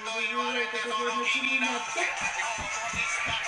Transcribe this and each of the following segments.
Mówię, tego, że lecimy na te. Ohayo,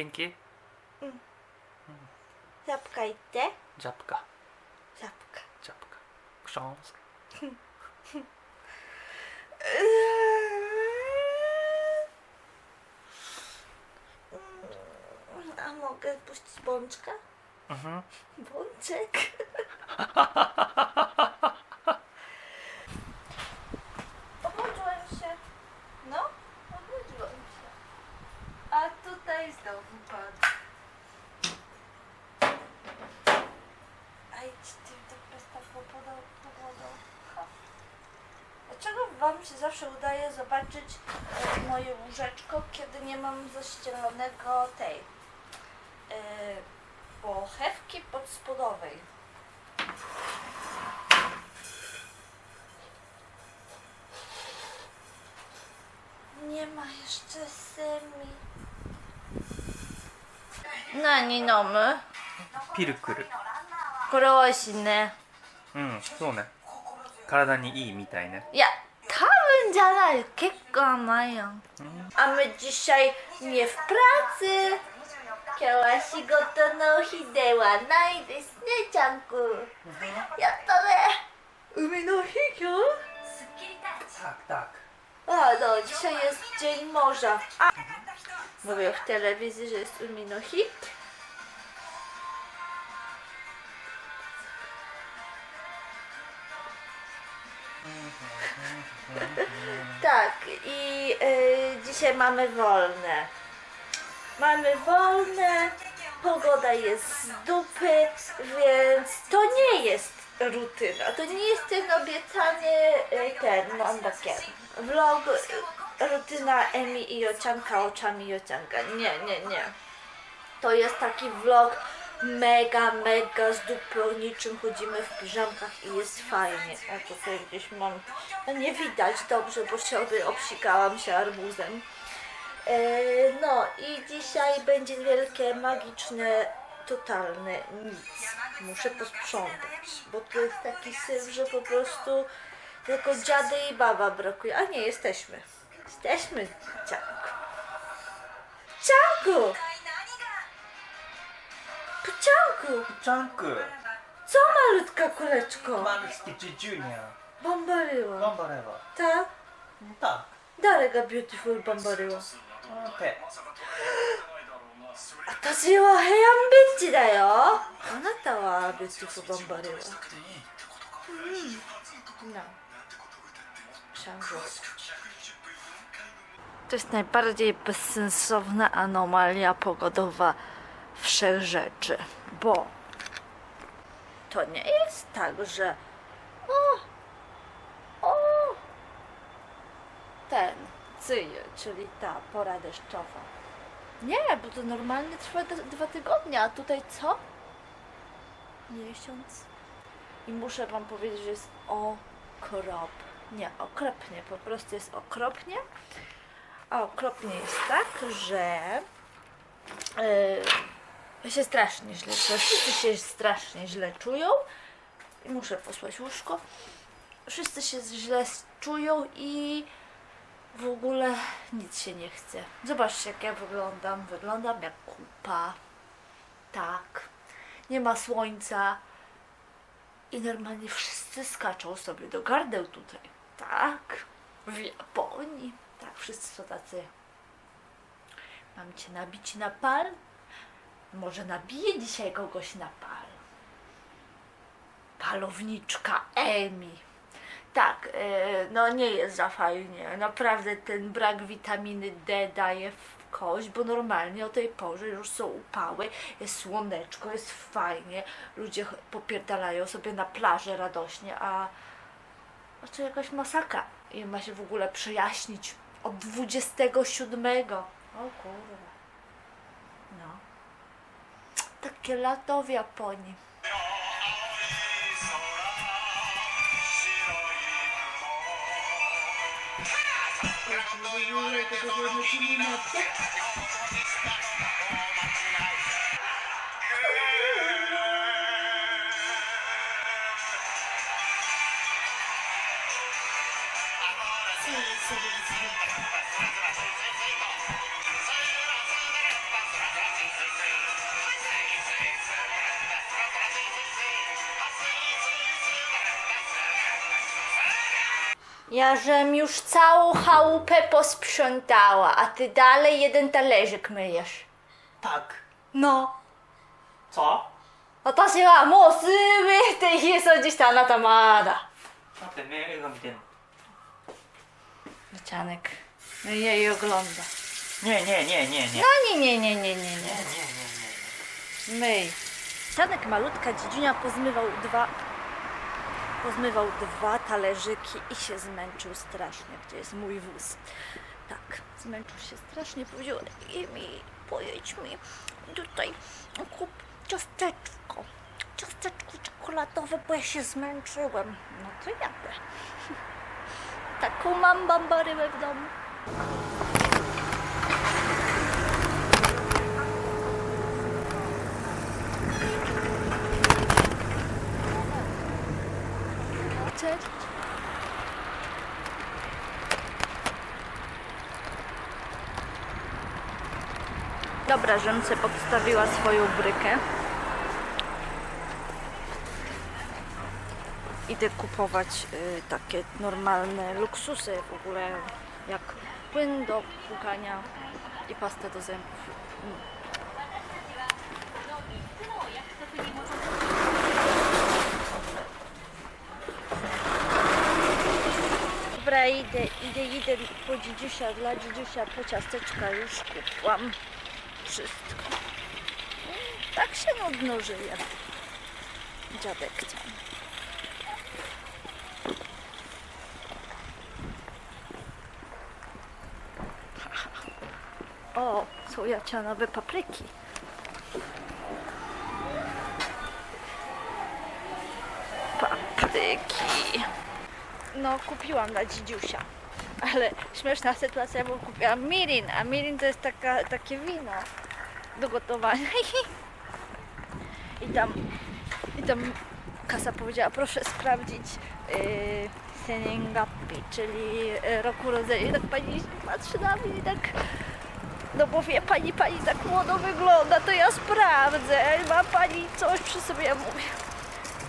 Dzięki. Żabka i ty? Żabka. Żabka. Żabka. Książka. A mogę puścić bączka? Mhm. Bączek. Obudziłem się. No, obudziłem się. A tutaj znowu padł. A idź ty tak bez taką pogodą. Ha. Dlaczego wam się zawsze udaje zobaczyć e, moje łóżeczko, kiedy nie mam zaścielonego tej e, pochewki podspodowej? Nie ma jeszcze semi. Nani nomy? ピルクル。これ美味しいね。うん、そうね。体にいいみたいね。いや、 Sędzia lekkiego mają. A my dzisiaj nie w pracy. Chciała się go to nohideła na sędzianku. Ja to ne. Umi no hikio? Tak, tak. A no, dzisiaj jest dzień morza. A mówią w telewizji, że jest Umi no. Tak, i y, dzisiaj mamy wolne. Mamy wolne, pogoda jest z dupy, więc to nie jest rutyna. To nie jest ten obiecany y, ten, takie vlog, rutyna Emi i Jocianka oczami Jocianka. Nie, nie, nie. To jest taki vlog mega, mega z dupy o niczym. Chodzimy w piżamkach i jest fajnie. A tutaj gdzieś mam, no nie widać dobrze, bo się obsikałam się arbuzem. E, no i dzisiaj będzie wielkie, magiczne, totalne nic. Muszę posprzątać, bo to jest taki syf, że po prostu tylko dziady i baba brakuje. A nie, jesteśmy. Jesteśmy, Cianku. Cianku! Cianku! チャンク Co malutka kuleczko? Malski czy Junior? Bambaryła. Bambarewa. Tak? Tak. Darega beautiful bambaryła. Te. 私はヘアンベンチだよあなたはビューティフルバンバレはうんなシャンゴTo jest najbardziej bezsensowna anomalia pogodowa wszechrzeczy, bo to nie jest tak, że o, o, ten, cyje, czyli ta pora deszczowa. Nie, bo to normalnie trwa dwa tygodnie, a tutaj co? Miesiąc. I muszę wam powiedzieć, że jest okrop. Nie, okropnie, po prostu jest okropnie. A okropnie jest tak, że yy, ja się strasznie źle czuję. Wszyscy się strasznie źle czują. I muszę posłać łóżko. Wszyscy się źle czują i w ogóle nic się nie chce. Zobaczcie, jak ja wyglądam. Wyglądam jak kupa. Tak. Nie ma słońca. I normalnie wszyscy skaczą sobie do gardeł tutaj. Tak. W Japonii. Tak, wszyscy są tacy Mam cię nabić na pal? Może nabiję dzisiaj kogoś na pal. Palowniczka Emi. Tak, e, no nie jest za fajnie. Naprawdę ten brak witaminy D daje w kość, bo normalnie o tej porze już są upały, jest słoneczko, jest fajnie, ludzie popierdalają sobie na plaży radośnie, a, a to jakaś masakra. I ma się w ogóle przejaśnić od 27. O kurwa. No. Takie lato w Japonii. Ja żem już całą chałupę posprzątała, a ty dalej jeden talerzyk myjesz. Tak. No. Co? 私はもうすべて家掃除したあなたまだ。 A ty mnie jego widzę. Cianek. No i jej ogląda. Nie, nie, nie, nie, nie. No nie, nie, nie, nie, nie, nie. Myj. Cianek malutka dziedzinia pozmywał dwa pozmywał dwa talerzyki i się zmęczył strasznie. Gdzie jest mój wóz? Tak, zmęczył się strasznie. Powiedział, mi, pojedź mi tutaj, kup ciasteczko. Ciasteczko czekoladowe, bo ja się zmęczyłem. No to jadę. Taką mam bambaryłę w domu. Dobra, żem se podstawiła swoją brykę. Idę kupować y, takie normalne luksusy w ogóle, jak płyn do płukania i pastę do zębów. Mm. Dobra, idę, idę, idę po dzidziusia, dla dzidziusia po ciasteczka już kupłam wszystko. Tak się nudno żyje. Dziadek chciał. O, są jacianowe papryki. Papryki. No, kupiłam dla dzidziusia. Ale śmieszna sytuacja, bo kupiłam mirin, a mirin to jest taka, takie wino do gotowania. I tam, i tam kasa powiedziała, proszę sprawdzić yy, Senengapi, czyli yy, roku urodzenia. I tak pani patrzy na mnie i tak, no bo wie pani, pani tak młodo wygląda, to ja sprawdzę. Ma pani coś przy sobie? Ja mówię,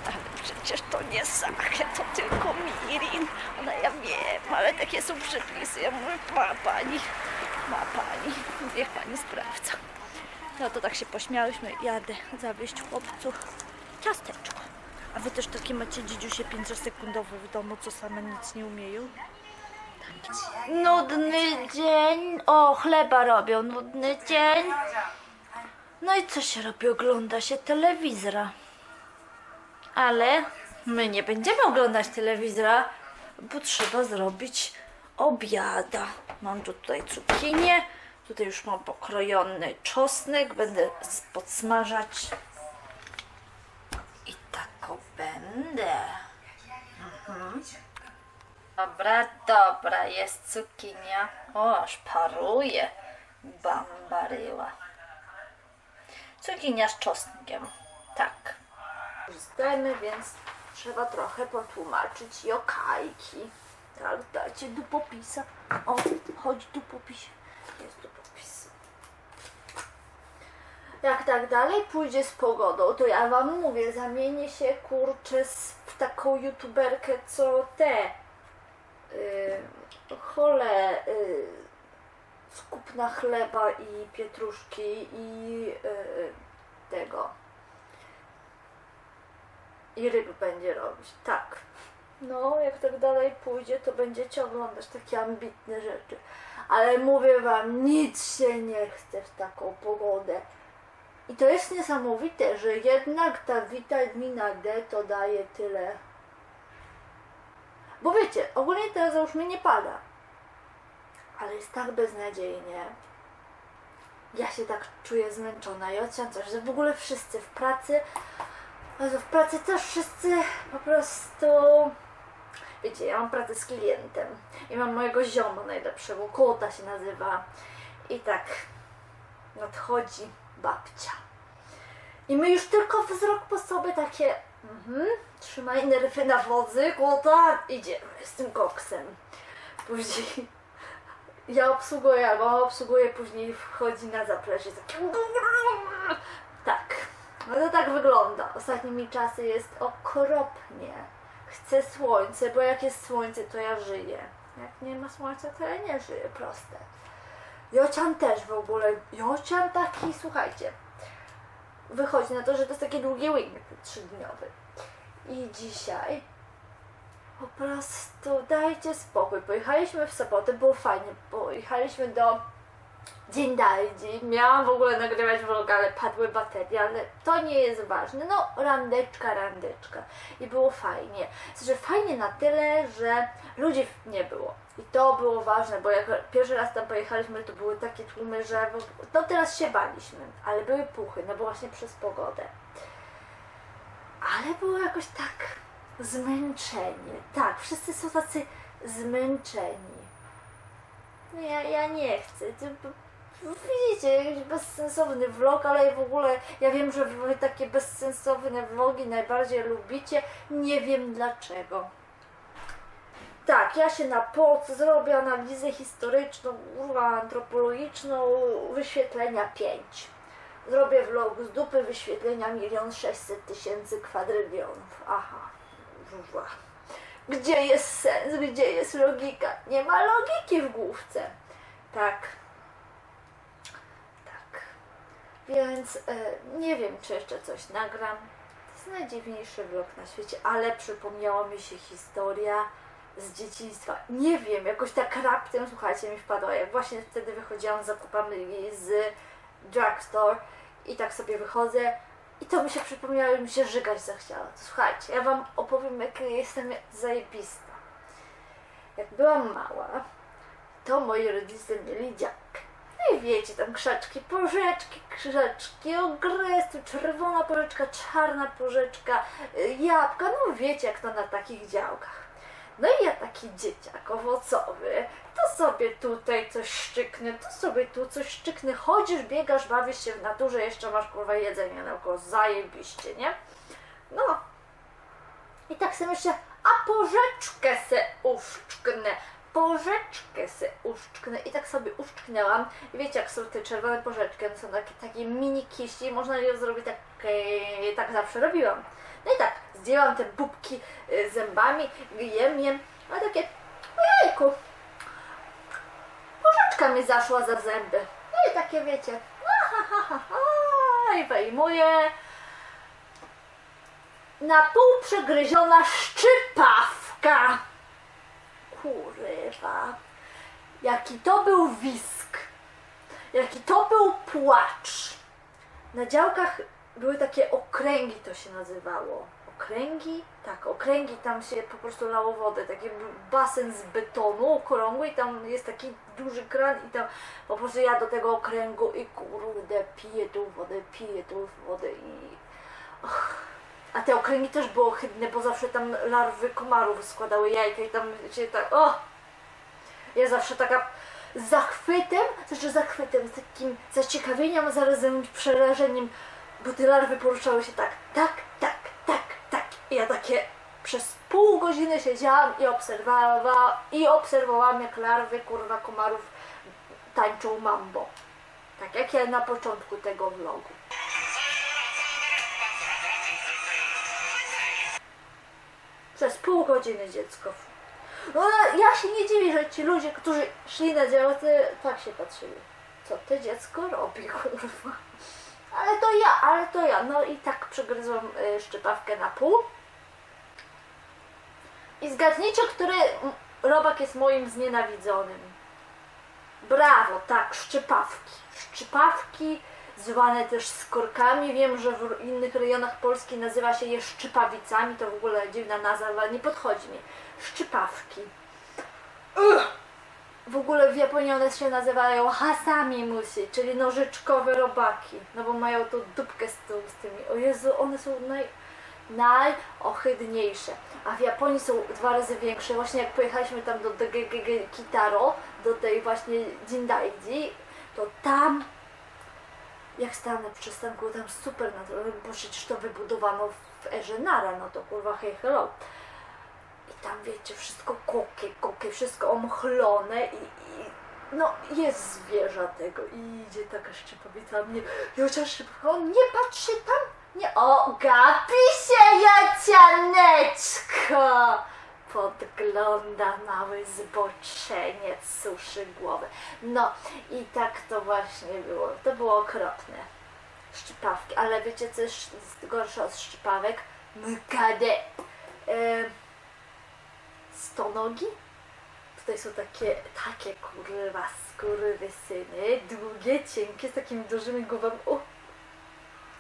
ale przecież to nie sache, to tylko mirin. Ona, ja wiem, ale takie są przepisy. Ja mówię, ma pani, ma pani, niech pani sprawdza. No to tak się pośmiałyśmy, jadę zawieźć chłopcu ciasteczko. A wy też takie macie dziedziusie 5-sekundowe w domu, co same nic nie umieją? Nudny dzień. O, chleba robią. Nudny dzień. No i co się robi? Ogląda się telewizora. Ale my nie będziemy oglądać telewizora, bo trzeba zrobić obiada. Mam tutaj cukinię, tutaj już mam pokrojony czosnek, będę podsmażać. I tako będę. Mhm. Dobra, dobra, jest cukinia. O, aż paruje. Bambaryła. Cukinia z czosnkiem. Tak. Korzystajmy, więc trzeba trochę potłumaczyć jokajki. Tak, dajcie dupopisa. O, chodź dupopisie. Jest dupopis. Jak tak dalej pójdzie z pogodą, to ja wam mówię, zamienię się kurczę w taką youtuberkę, co te yy, chole yy, z chleba i pietruszki i yy, tego. I ryb będzie robić, tak. No, jak tak dalej pójdzie, to będziecie oglądać takie ambitne rzeczy. Ale mówię wam, nic się nie chce w taką pogodę. I to jest niesamowite, że jednak ta witamina D to daje tyle. Bo wiecie, ogólnie teraz załóżmy nie pada. Ale jest tak beznadziejnie. Ja się tak czuję zmęczona i coś, że w ogóle wszyscy w pracy, w pracy też wszyscy po prostu Wiecie, ja mam pracę z klientem i mam mojego zioma najlepszego, kota się nazywa. I tak nadchodzi babcia. I my już tylko wzrok po sobie takie, mhm, trzymaj nerwy na wodzy, kota, idziemy z tym koksem. Później ja obsługuję, albo on obsługuje, później wchodzi na zaplecze tak. No to tak wygląda. Ostatnimi czasy jest okropnie. Chcę słońce, bo jak jest słońce, to ja żyję. Jak nie ma słońca, to ja nie żyję, proste. Jocian też w ogóle. Jocian taki, słuchajcie, wychodzi na to, że to jest taki długi weekend trzydniowy. I dzisiaj po prostu dajcie spokój. Pojechaliśmy w sobotę, było fajnie. Pojechaliśmy do Dzień Dalej, miałam w ogóle nagrywać vlog, ale padły baterie, ale to nie jest ważne. No, randeczka, randeczka. I było fajnie. Znaczy fajnie na tyle, że ludzi nie było. I to było ważne, bo jak pierwszy raz tam pojechaliśmy, to były takie tłumy, że no teraz się baliśmy, ale były puchy, no bo właśnie przez pogodę. Ale było jakoś tak zmęczenie. Tak, wszyscy są tacy zmęczeni. No ja, ja nie chcę. To, widzicie, jakiś bezsensowny vlog, ale w ogóle ja wiem, że wy takie bezsensowne vlogi najbardziej lubicie. Nie wiem dlaczego. Tak, ja się na POC zrobię analizę historyczną, kurwa, antropologiczną, wyświetlenia 5. Zrobię vlog z dupy wyświetlenia 1 600 tysięcy kwadrylionów. Aha, kurwa. Gdzie jest sens? Gdzie jest logika? Nie ma logiki w główce. Tak. Tak. Więc e, nie wiem, czy jeszcze coś nagram. To jest najdziwniejszy vlog na świecie, ale przypomniała mi się historia z dzieciństwa. Nie wiem, jakoś tak raptem, słuchajcie, mi wpadła. Jak właśnie wtedy wychodziłam z zakupami z drugstore i tak sobie wychodzę i to mi się przypomniało i mi się żygać zachciało. Słuchajcie, ja wam opowiem, jak jestem zajebista. Jak byłam mała, to moi rodzice mieli działkę. No i wiecie, tam krzaczki, porzeczki, krzaczki, ogrestu, czerwona porzeczka, czarna porzeczka, y, jabłka, no wiecie jak to na takich działkach. No i ja taki dzieciak owocowy, to sobie tutaj coś szczyknę, to sobie tu coś szczyknę, chodzisz, biegasz, bawisz się w naturze, jeszcze masz kurwa jedzenie naokoło, zajebiście, nie? No. I tak sobie myślę, a porzeczkę se uszczknę, porzeczkę se uszczknę i tak sobie uszczknęłam i wiecie jak są te czerwone porzeczki, one są takie, takie mini kiści, można je zrobić tak, e, tak zawsze robiłam. No i tak, zdjęłam te bubki e, zębami, jem, a takie, ojejku, porzeczka mi zaszła za zęby. No i takie wiecie, i wyjmuję, na pół przegryziona szczypawka. Kurwa. Jaki to był wisk. Jaki to był płacz. Na działkach były takie okręgi, to się nazywało. Okręgi? Tak, okręgi, tam się po prostu lało wodę. Taki basen z betonu okrągły i tam jest taki duży kran i tam po prostu ja do tego okręgu i kurde, piję tą wodę, piję tą wodę i... Och. A te okręgi też były ohydne, bo zawsze tam larwy komarów składały jajka i tam się tak, o! Ja zawsze taka z zachwytem, znaczy zachwytem, z takim zaciekawieniem, zarazem przerażeniem, bo te larwy poruszały się tak, tak, tak. I ja takie przez pół godziny siedziałam i obserwowałam, i obserwowałam jak larwy kurwa komarów tańczą mambo. Tak jak ja na początku tego vlogu. Przez pół godziny dziecko. No ja się nie dziwię, że ci ludzie, którzy szli na działce, tak się patrzyli. Co to dziecko robi, kurwa. Ale to ja, ale to ja. No i tak przegryzłam y, szczypawkę na pół. I zgadnijcie, który robak jest moim znienawidzonym. Brawo, tak, szczypawki. Szczypawki, zwane też skorkami. Wiem, że w innych rejonach Polski nazywa się je szczypawicami. To w ogóle dziwna nazwa, nie podchodzi mi. Szczypawki. Ugh! W ogóle w Japonii one się nazywają hasami musi, czyli nożyczkowe robaki. No bo mają tą dupkę z, tą, z tymi. O Jezu, one są naj, najohydniejsze. A w Japonii są dwa razy większe. Właśnie jak pojechaliśmy tam do DGG Kitaro, do tej właśnie Jindaiji, to tam jak stanę w przystanku, tam super naturalnie, bo przecież to wybudowano w erze Nara, no to kurwa hej hello. I tam wiecie, wszystko kokie, kokie, wszystko omchlone i, i no jest zwierza tego i idzie taka szczypowica mnie i chociaż szybko, nie patrzy tam, nie, o gapi się Jacianeczko! Podgląda mały zboczeniec, suszy głowę. No i tak to właśnie było, to było okropne. Szczypawki, ale wiecie co jest gorsze od szczypawek? Mykade. E, stonogi? Tutaj są takie, takie kurwa skurwysyny, długie, cienkie, z takimi dużymi głowami.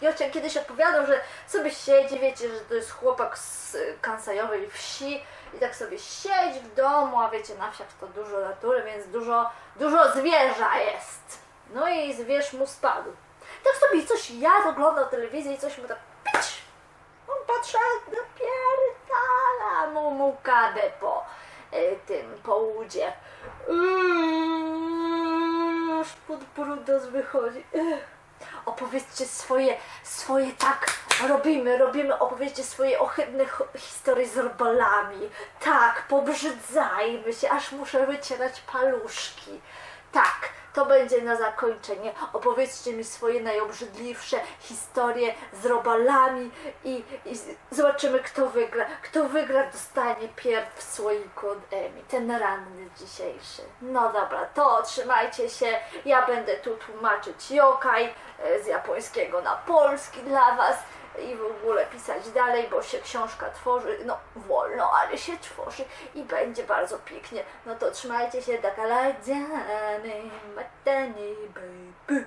Jocia kiedyś opowiadał, że sobie siedzi, wiecie, że to jest chłopak z kansajowej wsi i tak sobie siedzi w domu, a wiecie, na wsiach to dużo natury, więc dużo, dużo zwierza jest. No i zwierz mu spadł. Tak sobie coś jadł, oglądał telewizję i coś mu tak pić. On patrzy, napierdala mu mukadę po y, tym połudzie. Yy, Aż pod brudos wychodzi. Yy. Opowiedzcie swoje, swoje tak, robimy, robimy, opowiedzcie swoje ohydne historie z robalami. Tak, pobrzydzajmy się, aż muszę wycierać paluszki. To będzie na zakończenie. Opowiedzcie mi swoje najobrzydliwsze historie z robalami i, i zobaczymy, kto wygra. Kto wygra, dostanie pierw w słoiku od Emi. Ten ranny dzisiejszy. No dobra, to trzymajcie się. Ja będę tu tłumaczyć yokai e, z japońskiego na polski dla Was i w ogóle pisać dalej, bo się książka tworzy, no wolno, ale się tworzy i będzie bardzo pięknie. No to trzymajcie się, dakaladzany, matany, baby.